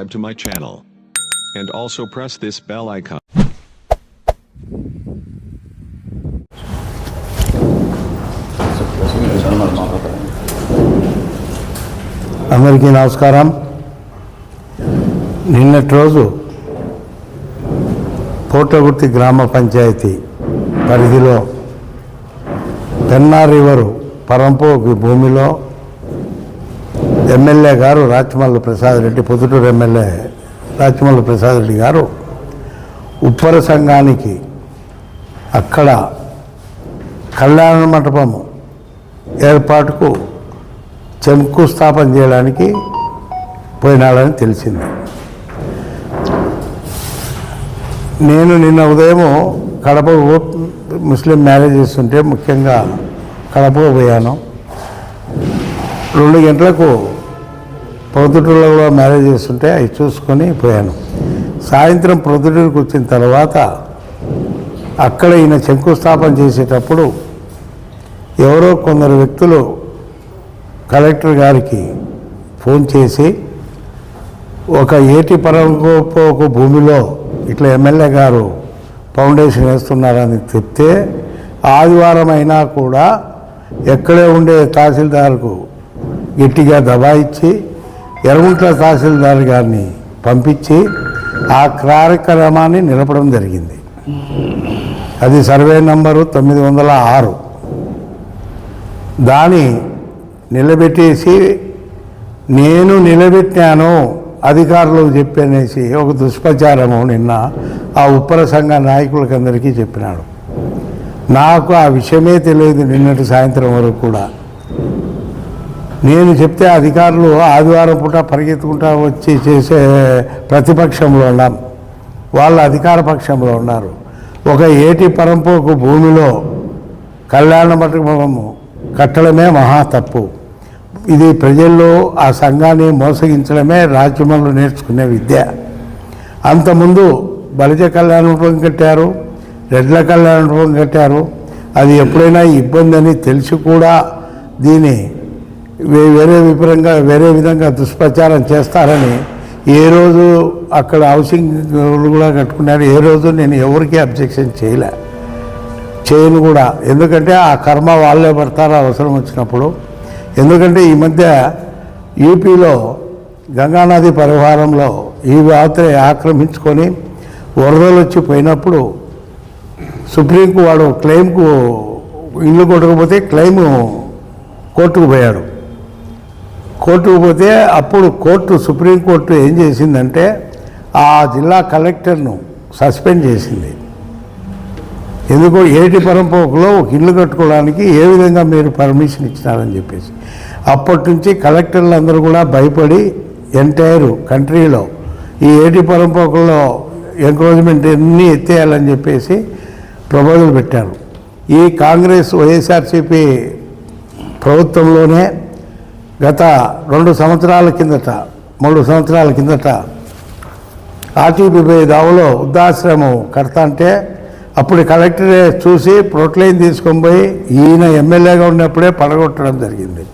subscribe to my channel. And also press this bell icon. అందరికీ నమస్కారం నిన్నటి రోజు పోటగుర్తి గ్రామ పంచాయతీ పరిధిలో పెన్నా రివరు పరంపోకి భూమిలో ఎమ్మెల్యే గారు రాచమల్లు ప్రసాద్ రెడ్డి పొద్దుటూరు ఎమ్మెల్యే రాచమల్లు ప్రసాద్ రెడ్డి గారు ఉప్పర సంఘానికి అక్కడ కళ్యాణ మండపము ఏర్పాటుకు శంకుస్థాపన చేయడానికి పోయినాడని తెలిసింది. నేను నిన్న ఉదయము కడప ముస్లిం మ్యారేజ్ చేస్తుంటే ముఖ్యంగా కడపకు పోయాను. రెండు గంటలకు ప్రొద్దుటూరులో కూడా మ్యారేజ్ చేస్తుంటే అవి చూసుకొని పోయాను. సాయంత్రం ప్రొద్దుటూరుకు వచ్చిన తర్వాత అక్కడ ఈయన శంకుస్థాపన చేసేటప్పుడు ఎవరో కొందరు వ్యక్తులు కలెక్టర్ గారికి ఫోన్ చేసి ఒక ఏటి పరంగోపోకు భూమిలో ఇట్లా ఎమ్మెల్యే గారు ఫౌండేషన్ వేస్తున్నారని చెప్తే ఆదివారం అయినా కూడా ఎక్కడే ఉండే తహసీల్దార్కు గట్టిగా దబాయిచ్చి ఎర్రగుంట్ల తహసీల్దార్ గారిని పంపించి ఆ కార్యక్రమాన్ని నిలపడం జరిగింది. అది సర్వే నంబరు తొమ్మిది వందల ఆరు. దాని నిలబెట్టేసి నేను నిలబెట్టాను అధికారులకు చెప్పనేసి ఒక దుష్ప్రచారము నిన్న ఆ ఉప్పర సంఘ నాయకులకందరికీ చెప్పినాడు. నాకు ఆ విషయమే తెలియదు నిన్నటి సాయంత్రం వరకు కూడా. నేను చెప్తే అధికారులు ఆదివారం పూట పరిగెత్తుకుంటా వచ్చి చేసే ప్రతిపక్షంలో ఉన్నాం వాళ్ళ అధికార పక్షంలో ఉన్నారు. ఒక ఏటి పరంపోకు భూమిలో కళ్యాణ మండపము కట్టడమే మహా తప్పు. ఇది ప్రజల్లో ఆ సంఘాన్ని మోసగించడమే రాజ్యమంలో నేర్చుకునే విద్య. అంతకుముందు బలిజ కళ్యాణ మండపం కట్టారు రెడ్ల కళ్యాణ మండపం కట్టారు. అది ఎప్పుడైనా ఇబ్బంది అని తెలిసి కూడా దీన్ని వేరే విపరంగా వేరే విధంగా దుష్ప్రచారం చేస్తారని ఏ రోజు అక్కడ హౌసింగ్ కూడా కట్టుకున్నారు. ఏ రోజు నేను ఎవరికి అబ్జెక్షన్ చేయలే. చేయను కూడా. ఎందుకంటే ఆ కర్మ వాళ్ళే పడతారు అవసరం వచ్చినప్పుడు. ఎందుకంటే ఈ మధ్య యూపీలో గంగానది పరివారంలో ఈ వార్త ఆక్రమించుకొని వరదలు వచ్చి పోయినప్పుడు సుప్రీంకు వాడు క్లెయిమ్కు ఇల్లు కొట్టకపోతే క్లెయిమ్ కోర్టుకు పోయాడు. కోర్టుకు పోతే అప్పుడు కోర్టు సుప్రీంకోర్టు ఏం చేసిందంటే ఆ జిల్లా కలెక్టర్ను సస్పెండ్ చేసింది. ఎందుకో ఏటి పరంపోకలో ఒక ఇల్లు కట్టుకోవడానికి ఏ విధంగా మీరు పర్మిషన్ ఇచ్చినారని చెప్పేసి. అప్పటి నుంచి కలెక్టర్లు అందరూ కూడా భయపడి ఎంటైర్ కంట్రీలో ఈ ఏటి పరంపోకుల్లో ఎంక్రోచ్మెంట్ అన్నీ ఎత్తేయాలని చెప్పేసి ప్రపోజల్ పెట్టారు. ఈ కాంగ్రెస్ వైఎస్ఆర్సీపీ ప్రభుత్వంలోనే గత రెండు సంవత్సరాల కిందట మూడు సంవత్సరాల కిందట ఆర్టీపీపై దావలో వృద్ధాశ్రమం కడతా అంటే అప్పుడు కలెక్టరే చూసి ప్రొట్లైన్ తీసుకొని పోయి ఈయన ఎమ్మెల్యేగా ఉన్నప్పుడే పడగొట్టడం జరిగింది.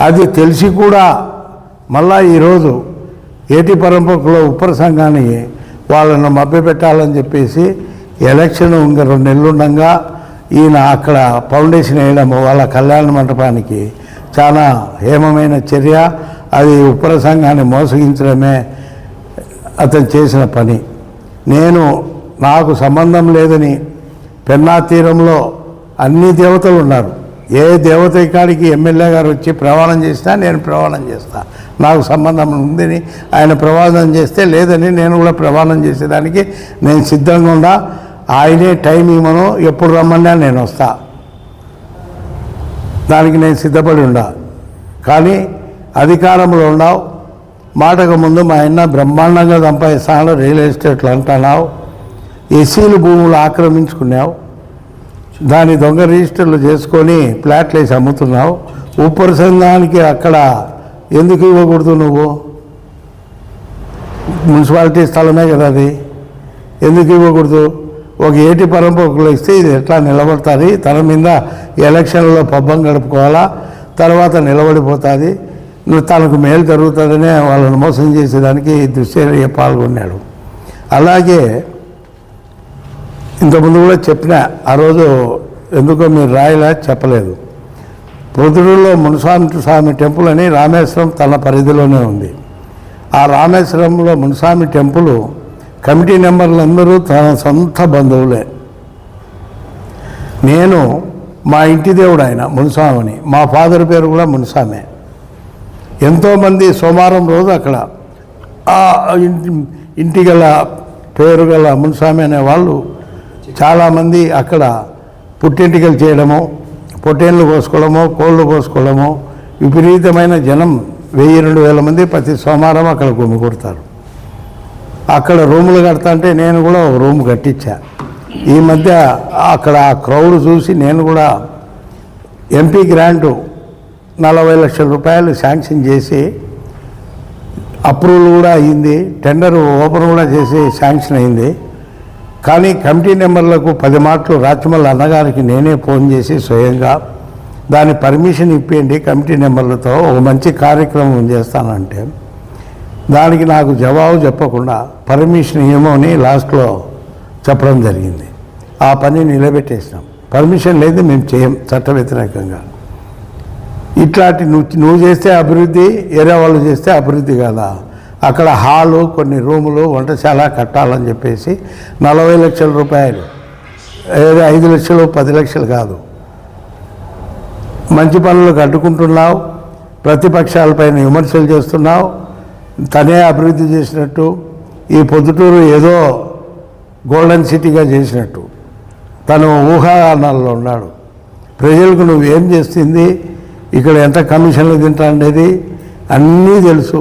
అది తెలిసి కూడా మళ్ళా ఈరోజు ఏటి పరంపకులో ఉప్పర సంఘాన్ని వాళ్ళను మభ్యపెట్టాలని చెప్పేసి ఎలక్షన్ ఇంకా రెండు నెలలుండగా ఈయన అక్కడ ఫౌండేషన్ వేయడం వాళ్ళ కళ్యాణ మంటపానికి చాలా హేమమైన చర్య. అది ఉప్పల సంఘాన్ని మోసగించడమే అతను చేసిన పని. నేను నాకు సంబంధం లేదని పెన్నా తీరంలో అన్ని దేవతలు ఉన్నారు. ఏ దేవత కాడికి ఎమ్మెల్యే గారు వచ్చి ప్రమాణం చేసినా నేను ప్రమాణం చేస్తా. నాకు సంబంధం ఉందని ఆయన ప్రమాణం చేస్తే లేదని నేను కూడా ప్రమాణం చేసేదానికి నేను సిద్ధంగా ఉండా ఆయనే టైం ఇవ్వను ఎప్పుడు రమ్మన్నా నేను వస్తాను దానికి నేను సిద్ధపడి ఉండా. కానీ అధికారంలో ఉన్నావు. మాటకు ముందు మా ఆయన బ్రహ్మాండంగా సంపాదిస్తాను రియల్ ఎస్టేట్లు అంటున్నావు. ఎస్సీలు భూములు ఆక్రమించుకున్నావు. దాని దొంగ రిజిస్టర్లు చేసుకొని ప్లాట్లు వేసి అమ్ముతున్నావు. ఉప్పరి సంఘానికి అక్కడ ఎందుకు ఇవ్వకూడదు నువ్వు? మున్సిపాలిటీ స్థలమే కదా అది. ఎందుకు ఇవ్వకూడదు? ఒక ఏటి పరంపకులు ఇస్తే ఇది ఎట్లా నిలబడతారు తన మీద ఎలక్షన్లో పబ్బం గడుపుకోవాలా? తర్వాత నిలబడిపోతుంది. తనకు మేలు జరుగుతుందనే వాళ్ళని మోసం చేసేదానికి దుశ్చర్య పాల్గొన్నాడు. అలాగే ఇంతకుముందు కూడా చెప్పిన ఆ రోజు ఎందుకో మీరు రాయలా చెప్పలేదు. పొద్దురులో మునుస్వామి స్వామి టెంపుల్ అని రామేశ్వరం తన పరిధిలోనే ఉంది. ఆ రామేశ్వరంలో మునుస్వామి టెంపుల్ కమిటీ మెంబర్లు అందరూ తన సొంత బంధువులే. నేను మా ఇంటి దేవుడు ఆయన మునస్వామిని మా ఫాదర్ పేరు కూడా మునస్వామే. ఎంతోమంది సోమవారం రోజు అక్కడ ఆ ఇంటి ఇంటి గల పేరు గల మునస్వామి అనే వాళ్ళు చాలామంది అక్కడ పుట్టింటికలు చేయడము పొట్టేళ్ళు కోసుకోవడము కోళ్ళు కోసుకోవడము విపరీతమైన జనం వెయ్యి రెండు వేల మంది ప్రతి సోమవారం అక్కడ గుమికూడతారు అక్కడ రూములు కడతా నేను కూడా ఒక రూమ్ కట్టించా. ఈ మధ్య అక్కడ ఆ క్రౌడ్ చూసి నేను కూడా ఎంపీ గ్రాంటు నలభై లక్షల రూపాయలు శాంక్షన్ చేసి అప్రూవల్ కూడా అయింది టెండర్ ఓపెన్ కూడా చేసి శాంక్షన్ అయింది. కానీ కమిటీ నెంబర్లకు పది మాటలు రాచమల్లి అన్నగారికి నేనే ఫోన్ చేసి స్వయంగా దాని పర్మిషన్ ఇప్పిండి కమిటీ నెంబర్లతో ఒక మంచి కార్యక్రమం చేస్తానంటే. దానికి నాకు జవాబు చెప్పకుండా పర్మిషన్ ఏమో అని లాస్ట్లో చెప్పడం జరిగింది. ఆ పని నిలబెట్టేసినాం. పర్మిషన్ లేదు మేము చేయం చట్ట వ్యతిరేకంగా. ఇట్లాంటి నువ్వు నువ్వు చేస్తే అభివృద్ధి వేరే వాళ్ళు చేస్తే అభివృద్ధి కదా. అక్కడ హాలు కొన్ని రూములు వంటశాల కట్టాలని చెప్పేసి నలభై లక్షల రూపాయలు. ఏదో ఐదు లక్షలు పది లక్షలు కాదు. మంచి పనులు కట్టుకుంటున్నావు ప్రతిపక్షాలపైన విమర్శలు చేస్తున్నావు తనే అభివృద్ధి చేసినట్టు ఈ పొద్దుటూరు ఏదో గోల్డెన్ సిటీగా చేసినట్టు. తను ఊహాగానాల్లో ఉన్నాడు. ప్రజలకు నువ్వేం చేస్తుంది ఇక్కడ ఎంత కమిషన్లు తింటా అనేది అన్నీ తెలుసు.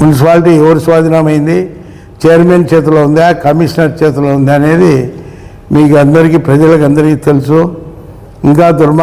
మున్సిపాలిటీ ఎవరు స్వాధీనమైంది చైర్మన్ చేతిలో ఉందా కమిషనర్ చేతిలో ఉందా అనేది మీకు అందరికీ ప్రజలకు అందరికీ తెలుసు. ఇంకా దుర్మా